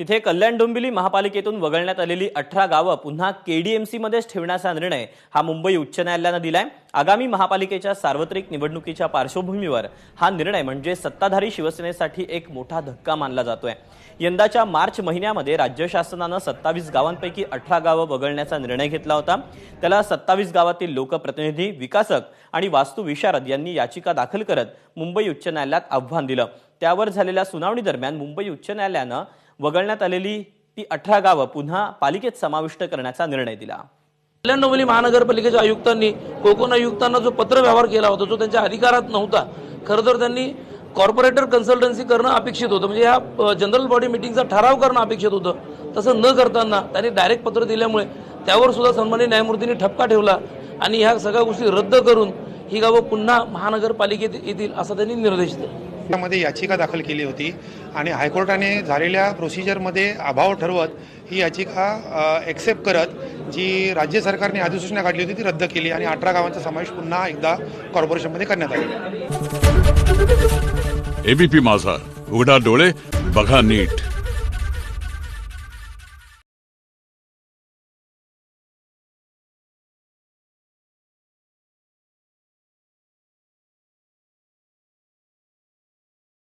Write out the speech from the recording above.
तिथे कल्याण डोंबिवली महापालिकेतून वगळण्यात आलेली अठरा गावं पुन्हा केडीएमसी मध्येच ठेवण्याचा निर्णय हा मुंबई उच्च न्यायालयानं दिलाय. आगामी महापालिकेच्या सार्वत्रिक निवडणुकीच्या पार्श्वभूमीवर हा निर्णय म्हणजे सत्ताधारी शिवसेनेसाठी एक मोठा धक्का मानला जातोय. यंदाच्या मार्च महिन्यामध्ये राज्य शासनानं सत्तावीस गावांपैकी अठरा गावं वगळण्याचा निर्णय घेतला होता. त्याला सत्तावीस गावातील लोकप्रतिनिधी विकासक आणि वास्तुविशारद यांनी याचिका दाखल करत मुंबई उच्च न्यायालयात आव्हान दिलं. त्यावर झालेल्या सुनावणी दरम्यान मुंबई उच्च न्यायालयानं वगळण्यात आलेली ती अठरा गावं पुन्हा पालिकेत समाविष्ट करण्याचा निर्णय दिला. कल्याण डोंबिवली महानगरपालिकेच्या आयुक्तांनी कोकण आयुक्तांना जो पत्र व्यवहार केला होता जो त्यांच्या अधिकारात नव्हता खरं तर त्यांनी कॉर्पोरेटर कन्सल्टन्सी करणं अपेक्षित होतं. म्हणजे ह्या जनरल बॉडी मिटिंगचा ठराव करणं अपेक्षित होतं. तसं न करताना त्यांनी डायरेक्ट पत्र दिल्यामुळे त्यावर सुद्धा सन्मान्य न्यायमूर्तींनी ठपका ठेवला आणि ह्या सगळ्या गोष्टी रद्द करून ही गावं पुन्हा महानगरपालिकेत येतील असा त्यांनी निर्देश दिला. मध्ये याचिका दाखल केली होती आणि हायकोर्टाने झालेल्या प्रोसिजरमध्ये अभाव ठरवत ही याचिका ॲक्सेप्ट करत जी राज्य सरकारने अधिसूचना काढली होती ती रद्द केली आणि अठरा गावांचा समावेश पुन्हा एकदा कॉर्पोरेशनमध्ये करण्यात आला. एबीपी माझा उघडा डोळे बघा नीट.